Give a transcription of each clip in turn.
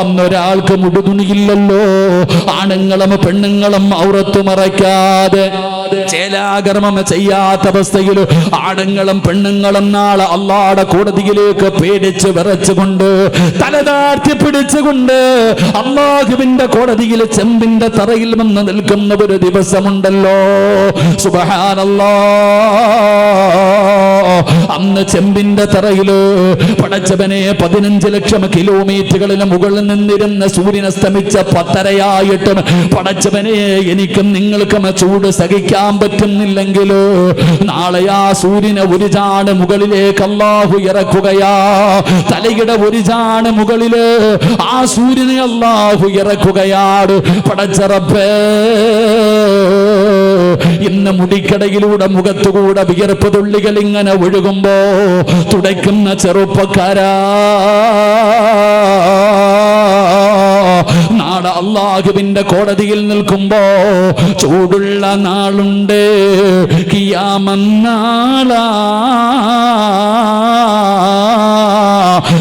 അന്നൊരാൾക്ക് മുടുതുണിയില്ലല്ലോ. ആണുങ്ങളും പെണ്ണുങ്ങളും ഔറത്ത് മറയ്ക്കാതെ ചേലാകർമ്മം ചെയ്യാത്ത അവസ്ഥയിൽ ആണുങ്ങളും പെണ്ണുങ്ങളും നാളെ അള്ളാടെ കോടതിയിലേക്ക് പേടിച്ച് വിറച്ചുകൊണ്ട് തലതാഴ്ത്തി പിടിച്ചുകൊണ്ട് അള്ളാഹുവിന്റെ കോടതിയിൽ ചെമ്പിന്റെ തറയിൽ വന്ന് നിൽക്കുന്ന ഒരു ദിവസമുണ്ടല്ലോ. സുബഹാനല്ലാ. അന്ന് ചെമ്പിന്റെ തറയിൽ പടച്ചവനെ പതിനഞ്ച് ലക്ഷം കിലോമീറ്ററുകളിന് മുകളിൽ നിന്നിരുന്ന സൂര്യൻ അസ്തമിച്ച പത്തരയായിട്ടും പടച്ചവനെ എനിക്കും നിങ്ങൾക്കും ചൂട് സഹിക്കാൻ പറ്റുന്നില്ലെങ്കിലോ? നാളെ ആ സൂര്യനെ ഒരു ചാണ് മുകളിലേക്ക് അള്ളാഹു ഇറക്കുകയാ. തലയുടെ ഒരു ചാണ് മുകളിൽ ആ സൂര്യനെ അള്ളാഹു ഇറക്കുകയാണ്. പടച്ചറപ്പേ ഇന്ന് മുടിക്കടയിലൂടെ മുഖത്തുകൂടെ വിയർപ്പ് തുള്ളികൾ ഇങ്ങനെ ഒഴുകുമ്പോ തുടയ്ക്കുന്ന ചെറുപ്പക്കാരാ. നാളെ അള്ളാഹുവിന്റെ കോടതിയിൽ നിൽക്കുമ്പോ ചൂടുള്ള നാളുണ്ട്. കിയാമന്നാളാ.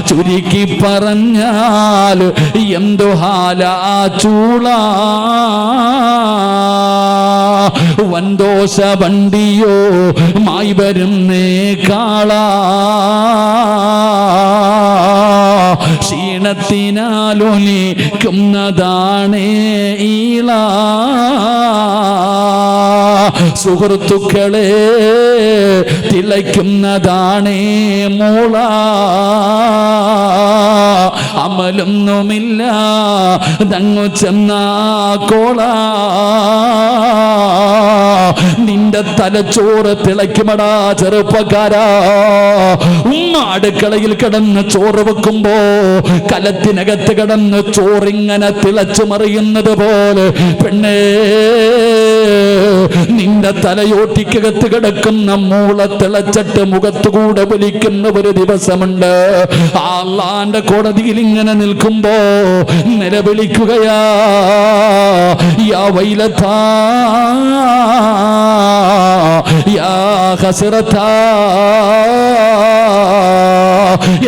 ചുരുക്കി പറഞ്ഞാൽ എന്തു ഹാല ചൂള. വന്തോഷ വണ്ടിയോ മായി വരുന്നേ കാളാ ക്ഷീണത്തിനാലൊലിക്കുന്നതാണേ ഈള. സുഹൃത്തുക്കളെ തിളയ്ക്കുന്നതാണേ മൂള. അമലൊന്നുമില്ല തങ്ങു ചെന്ന കോള. നിന്റെ തലച്ചോറ് തിളയ്ക്കുമടാ ചെറുപ്പക്കാരാ. ഉമ്മ അടുക്കളയിൽ കിടന്ന് ചോറ് വെക്കുമ്പോ കലത്തിനകത്ത് കിടന്ന് ചോറിങ്ങനെ തിളച്ചു മറിയുന്നത് പോലെ പെണ്ണേ നിന്റെ തലയോട്ടിക്കകത്ത് കിടക്കുന്ന മൂള തിളച്ചിട്ട് മുഖത്തുകൂടെ വിളിക്കുന്ന ഒരു ദിവസമുണ്ട്. ആള്ളാന്റെ കോടതിയിൽ ഇങ്ങനെ നിൽക്കുമ്പോ നിലവിളിക്കുകയാ യാ വൈലത്താ യാ ഹസറത്താ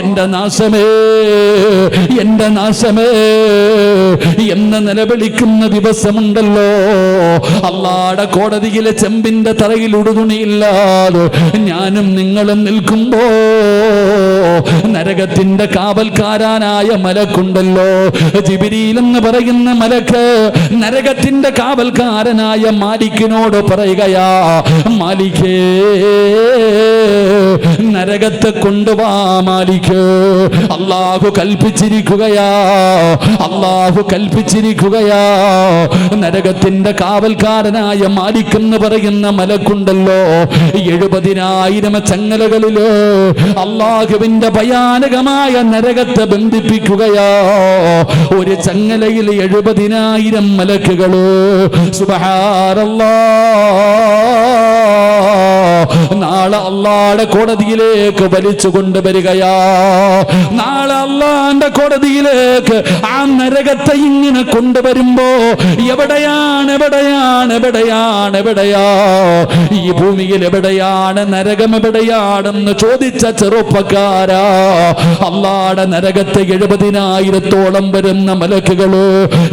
എന്റെ നാശമേ എന്റെ നാശമേ എന്ന് നിലവിളിക്കുന്ന ദിവസമുണ്ടല്ലോ. അള്ളാടെ കോടതിയിലെ ചെമ്പിന്റെ തറയിൽ ഉടുതുണിയില്ലാതെ ഞാനും നിങ്ങളും നിൽക്കുമ്പോ നരകത്തിന്റെ കാവൽക്കാരനായ മലക്കുണ്ടല്ലോ. ജിബിരിയിൽ എന്ന് പറയുന്ന മലക്ക് നരകത്തിന്റെ കാവൽക്കാരനായ മാലിക്കിനോട് പറയുകയാ മാലിക്കേ നരകത്തെ കൊണ്ടുവാ മാലിക്ക് അള്ളാഹു കൽപ്പിച്ചിരിക്കുകയാ. അള്ളാഹു കൽപ്പിച്ചിരിക്കുകയാ. നരകത്തിന്റെ കാവൽക്കാരനായ മാലിക് എന്ന് പറയുന്ന മലക്കുണ്ടല്ലോ. എഴുപതിനായിരം ചങ്ങലകളിൽ അള്ളാഹുവിന്റെ ഭയാനകമായ നരകത്തെ ബന്ധിപ്പിക്കുകയാ. ഒരു ചങ്ങലയിൽ എഴുപതിനായിരം മലക്കുകൾ. സുബഹാരല്ലാ നാളെ അള്ളാടെ കോടതിയിലേക്ക് വലിച്ചു കൊണ്ടുവരികയാ നാളെ അള്ളാന്റെ കോടതിയിലേക്ക് ആ നരകത്തെ ഇങ്ങനെ കൊണ്ടുവരുമ്പോ എവിടെയാണ് എവിടെയാണ് എവിടെയാണ് എവിടെയാ? ഈ ഭൂമിയിൽ എവിടെയാണ് നരകം എവിടെയാണെന്ന് ചോദിച്ച ചെറുപ്പക്കാരാ. അള്ളാടെ നരകത്തെ എഴുപതിനായിരത്തോളം വരുന്ന മലക്കുകൾ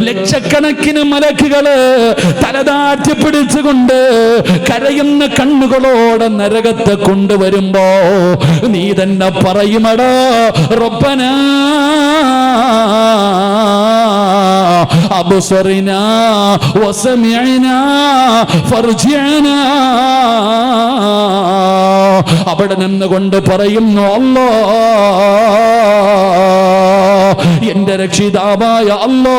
ലക്ഷക്കണക്കിന് മലക്കുകൾ തലതാറ്റി പിടിച്ചുകൊണ്ട് കരയുന്ന കണ്ണുകളോടെ നരകത്തെ കൊണ്ടുവരുമ്പോ നീ തന്നെ പറയുമടോ റൊപ്പന അബുസറിന വസമിഅന ഫർജിഅന. അവിടെ നിന്നുകൊണ്ട് പറയുന്നു അല്ലോ. എന്റെ രക്ഷിതാവായ അല്ലോ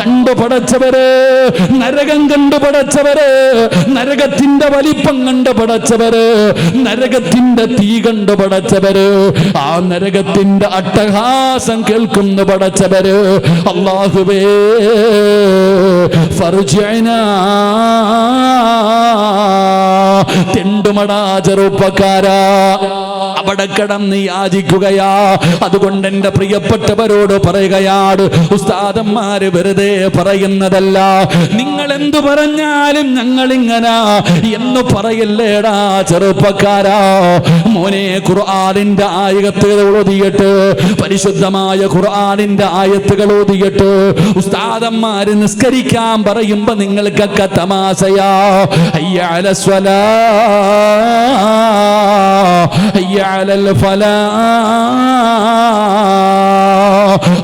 കണ്ടു പടച്ചവര് നരകം കണ്ടു പടച്ചവര് നരകത്തിന്റെ വലിപ്പം കണ്ടു പടച്ചവര് നരകത്തിന്റെ തീ കണ്ടു പടച്ചവര് ആ നരകത്തിന്റെ അട്ടഹാസം കേൾക്കുന്ന പടച്ചവര്. അള്ളാഹുവേ ഫർജന തെണ്ടുമടാ ചെറുപ്പക്കാരാ. അവിടെ കിടന്ന് യാചിക്കുകയാ. അതുകൊണ്ട് എന്റെ പ്രിയപ്പെട്ടവരോട് പറയുകയാണ് ഉസ്താദന്മാര് വെറുതെ പറയുന്നതല്ല. നിങ്ങൾ എന്തു പറഞ്ഞാലും ഞങ്ങൾ ഇങ്ങനെ എന്ന് പറയില്ലേടാ ചെറുപ്പക്കാരാ. മോനെ ഖുർആാനിന്റെ ആയത്തുകൾ ഓതിയിട്ട് പരിശുദ്ധമായ ഖുർആാനിന്റെ ആയത്തുകൾ ഓതിയിട്ട് ഉസ്താദന്മാര് നിസ്കരിക്കാൻ പറയുമ്പോ നിങ്ങൾക്കൊക്കെ തമാശയാ. അയ്യാലസ്വല അല സ്വലാ الفلاح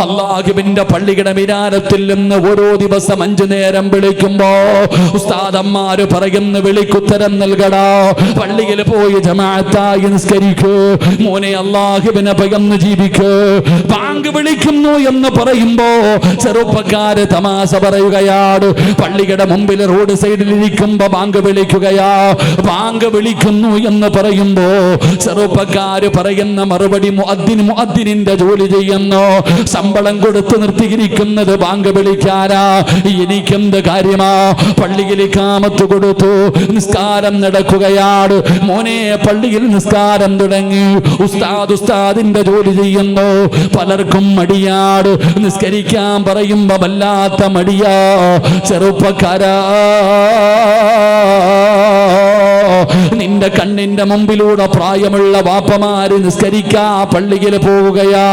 അള്ളാഹുബിന്റെ പള്ളിയുടെ മിനാരത്തിൽ നിന്ന് ഓരോ ദിവസം അഞ്ചു നേരം വിളിക്കുമ്പോ ഉസ്താദന്മാര് പറയുന്ന വിളിക്കുത്തരം നൽകടാ. പള്ളിയിൽ പോയി ജമാഅത്തായി നിസ്കരിക്കൂ. മോനെ അള്ളാഹുവിനെ ഭയന്ന് ജീവിക്കൂ. ബാങ്ക് വിളിക്കുന്നു എന്ന് പറയുമ്പോ ചെറുപ്പക്കാര് തമാശ പറയുകയാണ് പള്ളിയുടെ മുമ്പിൽ റോഡ് സൈഡിൽ ഇരിക്കുമ്പോ ബാങ്ക് വിളിക്കുകയാ. ബാങ്ക് വിളിക്കുന്നു എന്ന് പറയുമ്പോ ചെറുപ്പക്കാര് പറയുന്ന മറുപടി മുഅദ്ദിൻ മുഅദ്ദിനിന്റെ ജോലി ചെയ്യുന്നു. ശമ്പളം കൊടുത്ത് നിർത്തിയിരിക്കുന്നത് ബാങ്ക് വിളിക്കാരാ. എനിക്കെന്ത് കാര്യമാ? പള്ളിയിൽ കാമത്ത് കൊടുത്തു. നിസ്കാരം നടക്കുകയാണ്. മോനെ പള്ളിയിൽ നിസ്കാരം തുടങ്ങി. ഉസ്താദ് ഉസ്താദിന്റെ ജോലി ചെയ്യുന്നു. പലർക്കും മടിയാട് നിസ്കരിക്കാൻ പറയുമ്പോ വല്ലാത്ത മടിയാ. ചെറുപ്പക്കാരാ. നിന്റെ കണ്ണിന്റെ മുമ്പിലൂടെ പ്രായമുള്ള വാപ്പമാര് നിസ്കരിക്കാ പള്ളിയിൽ പോവുകയാ.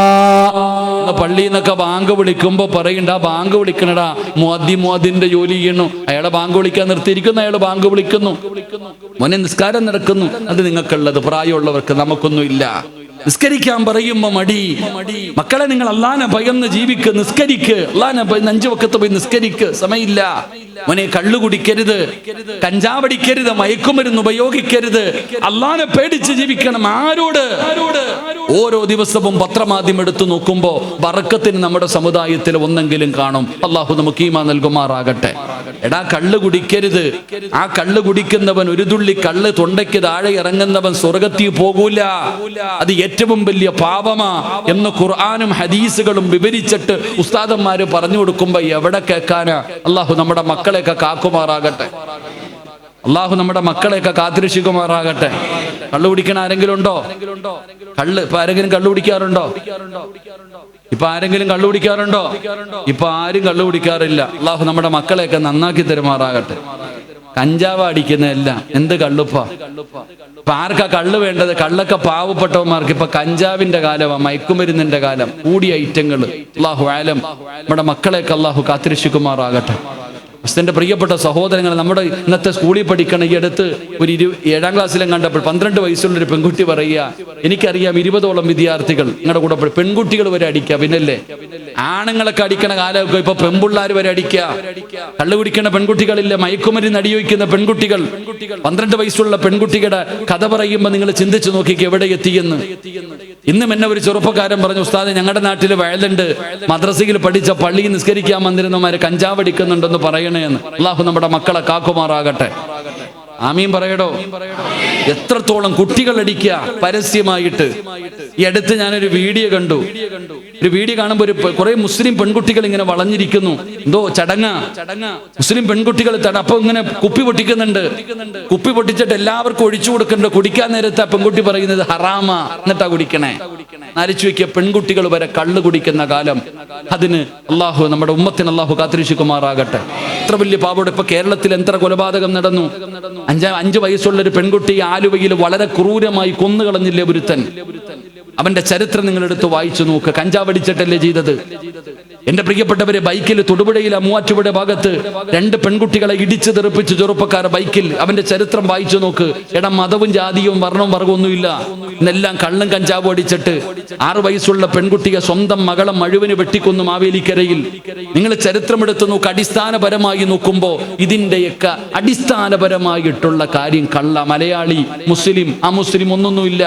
പള്ളിയിൽ നിന്നൊക്കെ ബാങ്ക് വിളിക്കുമ്പോ പറയണ്ട ബാങ്ക് വിളിക്കണടാ. മോദി മോദിന്റെ ജോലി ചെയ്യണു. അയാളെ ബാങ്ക് വിളിക്കാൻ നിർത്തിയിരിക്കുന്നു അയാൾ ബാങ്ക് വിളിക്കുന്നു. മോനെ നിസ്കാരം നടക്കുന്നു. അത് നിങ്ങൾക്കുള്ളത് പ്രായമുള്ളവർക്ക് നമുക്കൊന്നും ഇല്ല നിസ്കരിക്കാൻ പറയുമ്പോ മടി. മക്കളെ നിങ്ങൾ അള്ളാനെ ഭയന്ന് ജീവിക്ക് നിസ്കരിക്ക്. അള്ളാനെ ഭയന്ന് അഞ്ചു വക്കത്ത് പോയി നിസ്കരിക്ക്. സമയമില്ല. മോനെ കള്ളു കുടിക്കരുത്. കഞ്ചാവടിക്കരുത്. മയക്കുമരുന്ന് ഉപയോഗിക്കരുത്. അല്ലാനെ പേടിച്ച് ജീവിക്കണം. ആരോട്? ഓരോ ദിവസവും പത്രമാധ്യമം എടുത്തു നോക്കുമ്പോ വറക്കത്തിന് നമ്മുടെ സമുദായത്തിൽ ഒന്നെങ്കിലും കാണും. അള്ളാഹു നമുക്ക് ഈമ നൽകുമാറാകട്ടെ. എടാ കള്ളു കുടിക്കരുത്. ആ കള്ളു കുടിക്കുന്നവൻ ഒരു തുള്ളി കള്ള് തൊണ്ടയ്ക്ക് താഴെ ഇറങ്ങുന്നവൻ സ്വർഗത്തിൽ പോകൂല. അത് വലിയ പാപമാ എന്ന് ഖുർആാനും ഹദീസുകളും വിവരിച്ചിട്ട് ഉസ്താദന്മാര് പറഞ്ഞു കൊടുക്കുമ്പോ എവിടെ കേൾക്കാനാ? അള്ളാഹു നമ്മുടെ മക്കളെയൊക്കെ കാക്കുമാറാകട്ടെ. അള്ളാഹു നമ്മുടെ മക്കളെയൊക്കെ കാത്തിരക്ഷിക്കുമാറാകട്ടെ. കള്ളു കുടിക്കണ ആരെങ്കിലും ഉണ്ടോ? കള്ള് ഇപ്പൊ ആരെങ്കിലും കള്ളു കുടിക്കാറുണ്ടോ? ഇപ്പൊ ആരെങ്കിലും കള്ളു കുടിക്കാറുണ്ടോ? ഇപ്പൊ ആരും കള്ളു കുടിക്കാറില്ല. അള്ളാഹു നമ്മുടെ മക്കളെയൊക്കെ നന്നാക്കി തരുമാറാകട്ടെ. കഞ്ചാവ് അടിക്കുന്നതല്ല. എന്ത് കള്ളുപ്പ? ഇപ്പൊ ആർക്കാ കള്ള് വേണ്ടത്? കള്ളൊക്കെ പാവപ്പെട്ടവന്മാർക്ക് ഇപ്പൊ കഞ്ചാവിന്റെ കാലമാണ് മയക്കുമരുന്നിന്റെ കാലം. കൂടിയ ഐറ്റങ്ങൾ അള്ളാഹു ആലം. നമ്മുടെ മക്കളെയൊക്കെ അള്ളാഹു കാത്തിരക്ഷിക്കുമാറാകട്ടെ. ക്രിസ്ത്യന്റെ പ്രിയപ്പെട്ട സഹോദരങ്ങൾ നമ്മുടെ ഇന്നത്തെ സ്കൂളിൽ പഠിക്കണ ഈ അടുത്ത് ഒരു ഇരു ഏഴാം ക്ലാസ്സിലും കണ്ടപ്പോൾ പന്ത്രണ്ട് വയസ്സുള്ള ഒരു പെൺകുട്ടി പറയുക എനിക്കറിയാം ഇരുപതോളം വിദ്യാർത്ഥികൾ നിങ്ങളുടെ കൂടെ പെൺകുട്ടികൾ വരെ അടിക്കുക പിന്നല്ലേ? ആണുങ്ങളൊക്കെ അടിക്കണ കാലമൊക്കെ ഇപ്പൊ പെൺപിള്ളാർ വരെ അടിക്കുക. കള്ളു കുടിക്കുന്ന പെൺകുട്ടികളില്ല മയക്കുമരുന്ന് നടിയോയ്ക്കുന്ന പെൺകുട്ടികൾ. പന്ത്രണ്ട് വയസ്സുള്ള പെൺകുട്ടികളുടെ കഥ പറയുമ്പോൾ നിങ്ങൾ ചിന്തിച്ചു നോക്കിക്ക് എവിടെ എത്തിയെന്ന്. ഇന്നും എന്നെ ഒരു ചെറുപ്പക്കാരൻ പറഞ്ഞു ഉസ്താദ് ഞങ്ങളുടെ നാട്ടിൽ വയലുണ്ട്. മദ്രസയിൽ പഠിച്ച പള്ളിയിൽ നിസ്കരിക്കാൻ വന്നിരുന്നമാര് കഞ്ചാവ് അടിക്കുന്നുണ്ടെന്ന് പറയണേ. എന്ന് അള്ളാഹു നമ്മുടെ മക്കളെ കാക്കുമാറാകട്ടെ. ആമീൻ പറയടോ. എത്രത്തോളം കുട്ടികൾ അടിക്കുക പരസ്യമായിട്ട്. ഈ അടുത്ത് ഞാനൊരു വീഡിയോ കണ്ടു. ഒരു വീഡിയോ കാണുമ്പോൾ ഒരു കുറെ മുസ്ലിം പെൺകുട്ടികൾ ഇങ്ങനെ വളഞ്ഞിരിക്കുന്നു. എന്തോ ചടങ്ങ. മുസ്ലിം പെൺകുട്ടികൾ തടപ്പം അപ്പൊ ഇങ്ങനെ കുപ്പി പൊട്ടിക്കുന്നുണ്ട്. കുപ്പി പൊട്ടിച്ചിട്ട് എല്ലാവർക്കും ഒഴിച്ചു കൊടുക്കുന്നുണ്ട്. കുടിക്കാൻ നേരത്തെ ആ പെൺകുട്ടി പറയുന്നത് ഹറാമ. എന്നിട്ടാ കുടിക്കണേ. നരച്ചു വെക്കിയ പെൺകുട്ടികൾ വരെ കള്ളു കുടിക്കുന്ന കാലം. അതിന് അള്ളാഹു നമ്മുടെ ഉമ്മത്തിന് അള്ളാഹു കാത്തിരിശുക്കുമാറാകട്ടെ ഇത്ര വലിയ പാവോട് ഇപ്പൊ കേരളത്തിൽ എത്ര കൊലപാതകം നടന്നു. അഞ്ചാ അഞ്ചു വയസ്സുള്ള ഒരു പെൺകുട്ടി ആലുവയിൽ വളരെ ക്രൂരമായി കൊന്നുകളഞ്ഞില്ലേ ഒരുത്തൻ? അവന്റെ ചരിത്രം നിങ്ങൾ എടുത്ത് വായിച്ചു നോക്ക്. കഞ്ചാവടിച്ചിട്ടല്ലേ ചെയ്തത്? എന്റെ പ്രിയപ്പെട്ടവരെ ബൈക്കിൽ തൊടുപുഴയിലെ മൂവാറ്റുപുഴ ഭാഗത്ത് രണ്ട് പെൺകുട്ടികളെ ഇടിച്ചു തെറിപ്പിച്ച് ചെറുപ്പക്കാർ ബൈക്കിൽ അവന്റെ ചരിത്രം വായിച്ചു നോക്ക്. എടാ മതവും ജാതിയും വർണവും വർഗമൊന്നുമില്ല. എന്നെല്ലാം കള്ളും കഞ്ചാവും അടിച്ചിട്ട് ആറു വയസ്സുള്ള പെൺകുട്ടിയെ സ്വന്തം മകളെ മഴുവിന് വെട്ടിക്കൊന്നു മാവേലിക്കരയിൽ. നിങ്ങൾ ചരിത്രം എടുത്ത് നോക്ക് അടിസ്ഥാനപരമായി നോക്കുമ്പോൾ ഇതിന്റെയൊക്കെ അടിസ്ഥാനപരമായിട്ടുള്ള കാര്യം കള്ള മലയാളി മുസ്ലിം ആ മുസ്ലിം ഒന്നൊന്നുമില്ല.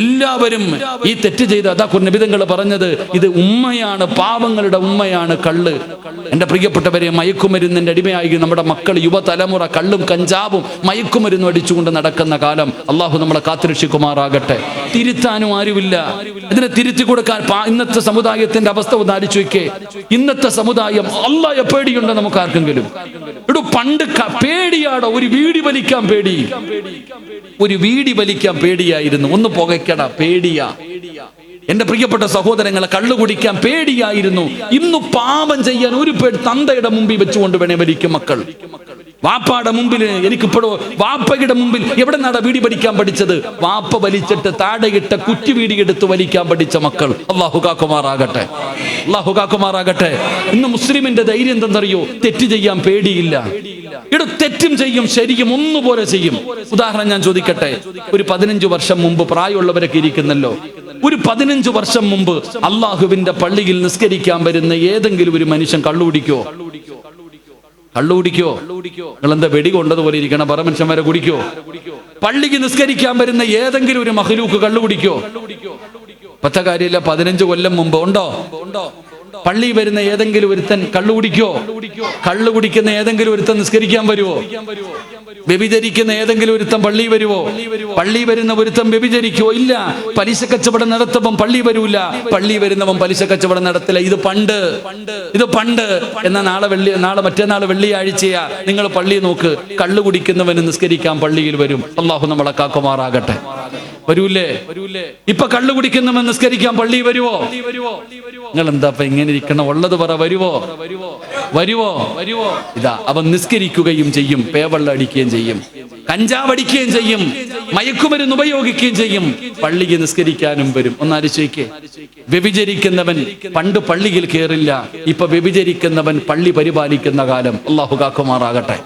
എല്ലാവരും ഈ തെറ്റ് ചെയ്ത് അതാ കുർനിബിതങ്ങൾ പറഞ്ഞത് ഇത് ഉമ്മയാണ് പാവങ്ങൾ പാവങ്ങളുടെ ഉമ്മയാണ് കള്ള്. എന്റെ പ്രിയപ്പെട്ടവരെ മയക്കുമരുന്നിന്റെ അടിമയായി നമ്മുടെ മക്കൾ യുവതലമുറ കള്ളും കഞ്ചാവും മയക്കുമരുന്നും അടിച്ചുകൊണ്ട് നടക്കുന്ന കാലം അള്ളാഹു നമ്മളെ കാത്തിരക്ഷിക്കുമാറാകട്ടെ. തിരുത്താനും ആരുമില്ല. ഇതിനെ തിരുത്തി കൊടുക്കാൻ ഇന്നത്തെ സമുദായത്തിന്റെ അവസ്ഥ ഒന്ന് ആലോചിച്ച് വെക്കേ ഇന്നത്തെ സമുദായം അള്ളാഹ പേടിയുണ്ടോ നമുക്ക് ആർക്കെങ്കിലും. ഇടു പണ്ട് പേടിയാടോ ഒരു വീടി വലിക്കാൻ പേടി. ഒരു വീടി വലിക്കാൻ പേടിയായിരുന്നു. ഒന്ന് പുകയ്ക്കട പേടിയാ. എന്റെ പ്രിയപ്പെട്ട സഹോദരങ്ങളെ കള്ളു കുടിക്കാൻ പേടിയായിരുന്നു. ഇന്ന് പാപം ചെയ്യാൻ ഒരു പേടി തന്തയുടെ മുമ്പിൽ വെച്ചുകൊണ്ട് വേണേ വലിക്കും മക്കൾ. വാപ്പാടെ മുമ്പിൽ എനിക്കിപ്പോഴോ വാപ്പയുടെ മുമ്പിൽ എവിടെ നടാ വീടി പഠിക്കാൻ പഠിച്ചത്? വാപ്പ വലിച്ചിട്ട് താടയിട്ട കുറ്റി വീടി എടുത്ത് വലിക്കാൻ പഠിച്ച മക്കൾ. അള്ളാഹു കാക്കുമാറാകട്ടെ. അള്ളാഹു കാക്കുമാറാകട്ടെ. ഇന്ന് മുസ്ലിമിന്റെ ധൈര്യം എന്തെന്നറിയോ? തെറ്റ് ചെയ്യാൻ പേടിയില്ല. ഇവിടെ തെറ്റും ചെയ്യും ശരിയും ഒന്നുപോലെ ചെയ്യും. ഉദാഹരണം ഞാൻ ചോദിക്കട്ടെ? ഒരു പതിനഞ്ചു വർഷം മുമ്പ് പ്രായമുള്ളവരൊക്കെ ഇരിക്കുന്നല്ലോ. ഒരു പതിനഞ്ച് വർഷം മുമ്പ് അള്ളാഹുവിന്റെ പള്ളിയിൽ നിസ്കരിക്കാൻ വരുന്ന ഏതെങ്കിലും ഒരു മനുഷ്യൻ കള്ളുപിടിക്കോ? കള്ളുകുടിക്കോ നിങ്ങൾ എന്താ വെടി കൊണ്ടതുപോലെ ഇരിക്കണം? പറ മനുഷ്യന്മാരെ കുടിക്കോ? പള്ളിക്ക് നിസ്കരിക്കാൻ വരുന്ന ഏതെങ്കിലും ഒരു മഹലൂക്ക് കള്ളുകുടിക്കോ പത്ത കാര്യമില്ല പതിനഞ്ച് കൊല്ലം മുമ്പ് ഉണ്ടോ? പള്ളി വരുന്ന ഏതെങ്കിലും ഒരുത്തൻ കള്ളുപിടിക്കോ? കുടിക്കോ കള്ളു കുടിക്കുന്ന ഏതെങ്കിലും ഒരുത്തൻ നിസ്കരിക്കാൻ വരുവോ? വ്യഭിചരിക്കുന്ന ഏതെങ്കിലും ഒരുത്തം പള്ളി വരുവോ? പള്ളി വരുന്ന ഒരുത്തം വ്യഭിചരിക്കുവോ? ഇല്ല. പലിശ കച്ചവടം നടത്തുമ്പം പള്ളി വരൂല. പള്ളി വരുന്നവൻ പലിശ കച്ചവടം നടത്തില്ല. ഇത് പണ്ട്. ഇത് പണ്ട്. എന്നാ നാളെ വെള്ളി നാളെ മറ്റന്നാൾ വെള്ളിയാഴ്ചയാ. നിങ്ങൾ പള്ളി നോക്ക്. കള്ളു കുടിക്കുന്നവന് നിസ്കരിക്കാൻ പള്ളിയിൽ വരും. അള്ളാഹു നമ്മളെ കാക്കുമാറാകട്ടെ. വരൂലേ? ഇപ്പൊ കള്ളു കുടിക്കുന്നവൻ നിസ്കരിക്കാൻ പള്ളി വരുവോ? നിങ്ങൾ എന്താ ഇങ്ങനെ ഇരിക്കണം? ഉള്ളത് പറ വരുവോ? വരുവോ? വരുവോ ഇതാ അവൻ നിസ്കരിക്കുകയും ചെയ്യും പേവെള്ളം അടിക്കുകയും ചെയ്യും കഞ്ചാവ് അടിക്കുകയും ചെയ്യും മയക്കുമരുന്ന് ഉപയോഗിക്കുകയും ചെയ്യും. പള്ളിക്ക് നിസ്കരിക്കാനും വരും. ഒന്നാലോചിക്കേ വ്യഭിചരിക്കുന്നവൻ പണ്ട് പള്ളിയിൽ കയറില്ല ഇപ്പൊ വ്യഭിചരിക്കുന്നവൻ പള്ളി പരിപാലിക്കുന്ന കാലം. അള്ളാഹു കാക്കുമാറാകട്ടെ.